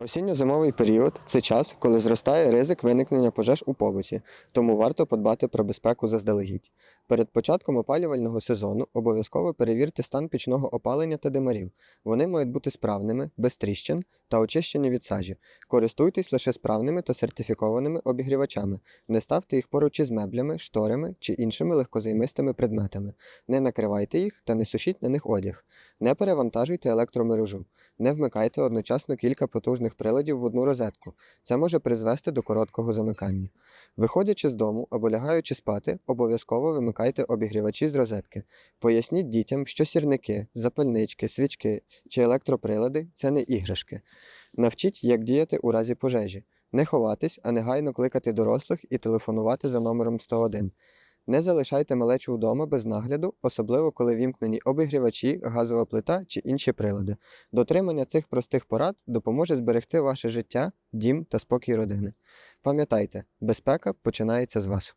Осінньо-зимовий період це час, коли зростає ризик виникнення пожеж у побуті, тому варто подбати про безпеку заздалегідь. Перед початком опалювального сезону обов'язково перевірте стан пічного опалення та димарів. Вони мають бути справними, без тріщин та очищені від сажі. Користуйтесь лише справними та сертифікованими обігрівачами. Не ставте їх поруч із меблями, шторами чи іншими легкозаймистими предметами. Не накривайте їх та не сушіть на них одяг. Не перевантажуйте електромережу. Не вмикайте одночасно кілька потужних приладів в одну розетку. Це може призвести до короткого замикання. Виходячи з дому або лягаючи спати, обов'язково вимикайте обігрівачі з розетки. Поясніть дітям, що сірники, запальнички, свічки чи електроприлади це не іграшки. Навчіть, як діяти у разі пожежі. Не ховатись, а негайно кликати дорослих і телефонувати за номером 101. Не залишайте малечу вдома без нагляду, особливо коли вімкнені обігрівачі, газова плита чи інші прилади. Дотримання цих простих порад допоможе зберегти ваше життя, дім та спокій родини. Пам'ятайте, безпека починається з вас.